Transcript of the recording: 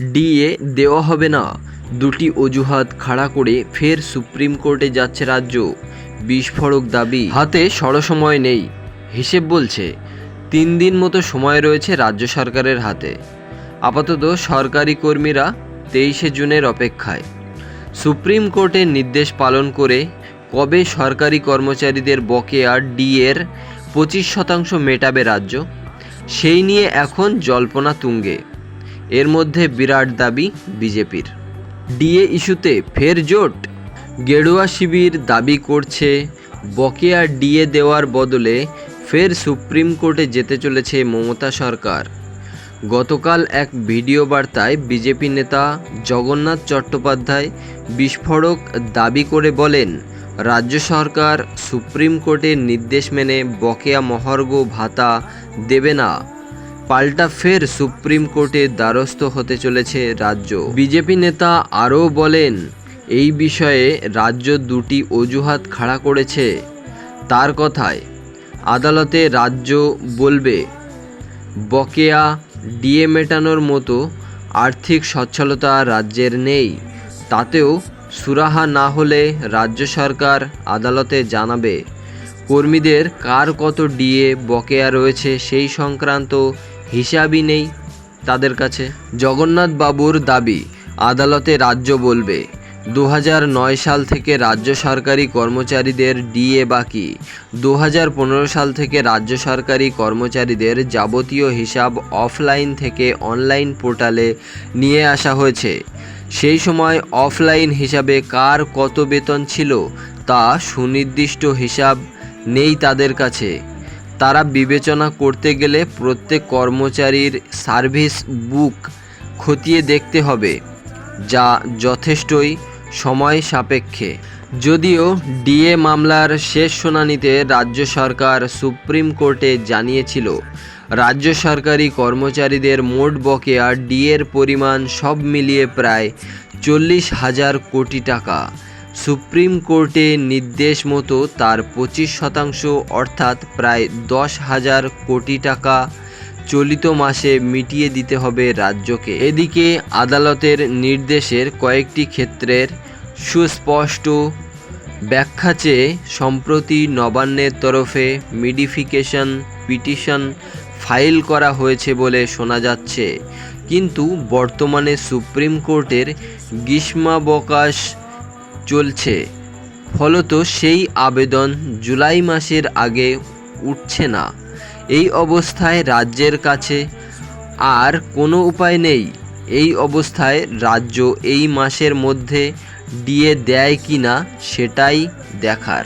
DA দেওয়া হবে না। দুটি অজুহাত খাড়া করে ফের সুপ্রিম কোর্টে যাচ্ছে রাজ্য। বিস্ফোরক দাবি। হাতে সময় নেই, হিসেব বলছে। তিন দিন মতো সময় রয়েছে রাজ্য সরকারের হাতে। আপাতত সরকারি কর্মীরা তেইশে জুনের অপেক্ষায়। সুপ্রিম কোর্টের নির্দেশ পালন করে কবে সরকারি কর্মচারীদের বকেয়া ডিএর পঁচিশ শতাংশ মেটাবে রাজ্য, সেই নিয়ে এখন জল্পনা তুঙ্গে। এর মধ্যে বিরাট দাবি বিজেপির। ডিএ ইস্যুতে ফের জোট। গেরুয়া শিবির দাবি করছে, বকেয়া ডিএ দেওয়ার বদলে ফের সুপ্রিম কোর্টে যেতে চলেছে মমতা সরকার। গতকাল এক ভিডিও বার্তায় বিজেপি নেতা জগন্নাথ চট্টোপাধ্যায় বিস্ফোরক দাবি করে বলেন, রাজ্য সরকার সুপ্রিম কোর্টের নির্দেশ মেনে বকেয়া মহার্ঘ ভাতা দেবে না। পাল্টা ফের সুপ্রিম কোর্টের দ্বারস্থ হতে চলেছে রাজ্য। বিজেপি নেতা আরও বলেন, এই বিষয়ে রাজ্য দুটি অজুহাত খাড়া করেছে। তার কথায়, আদালতে রাজ্য বলবে, বকেয়া, ডিএ মেটানোর মতো আর্থিক সচ্ছলতা রাজ্যের নেই। তাতেও সুরাহা না হলে রাজ্য সরকার আদালতে জানাবে, কর্মীদের কার কত ডিএ বকেয়া রয়েছে সেই সংক্রান্ত হিসাবই নেই তাদের কাছে। জগন্নাথ বাবুর দাবি, আদালতে রাজ্য বলবে দু সাল থেকে রাজ্য সরকারি কর্মচারীদের ডিএ বাকি দু হাজার পনেরো সাল থেকে রাজ্য সরকারি কর্মচারীদের যাবতীয় হিসাব অফলাইন থেকে অনলাইন পোর্টালে নিয়ে আসা হয়েছে। সেই সময় অফলাইন হিসাবে কার কত বেতন ছিল তা সুনির্দিষ্ট হিসাব নেই তাদের কাছে। তারা বিবেচনা করতে গেলে প্রত্যেক কর্মচারীর সার্ভিস বুক খতিয়ে দেখতে হবে, যা যথেষ্টই সময় সাপেক্ষে। যদিও ডিএ মামলার শেষ শুনানিতে রাজ্য সরকার সুপ্রিম কোর্টে জানিয়েছিল, রাজ্য সরকারি কর্মচারীদের মোট বকেয়া ডিএর পরিমাণ সব মিলিয়ে প্রায় চল্লিশ হাজার কোটি টাকা। সুপ্রিম কোর্টে নির্দেশ মতো তার পঁচিশ শতাংশ অর্থাৎ প্রায় দশ হাজার কোটি টাকা চলিত মাসে মিটিয়ে দিতে হবে রাজ্যকে। এদিকে আদালতের নির্দেশের কয়েকটি ক্ষেত্রের সুস্পষ্ট ব্যাখ্যা চেয়ে সম্প্রতি নবান্নের তরফে মিডিফিকেশন পিটিশন ফাইল করা হয়েছে বলে শোনা যাচ্ছে। কিন্তু বর্তমানে সুপ্রিম কোর্টের গ্রীষ্মাবকাশ চলছে। ফলত সেই আবেদন জুলাই মাসের আগে উঠছে না। এই অবস্থায় রাজ্যের কাছে আর কোনো উপায় নেই। এই অবস্থায় রাজ্য এই মাসের মধ্যে ডিএ দেয় কি না সেটাই দেখার।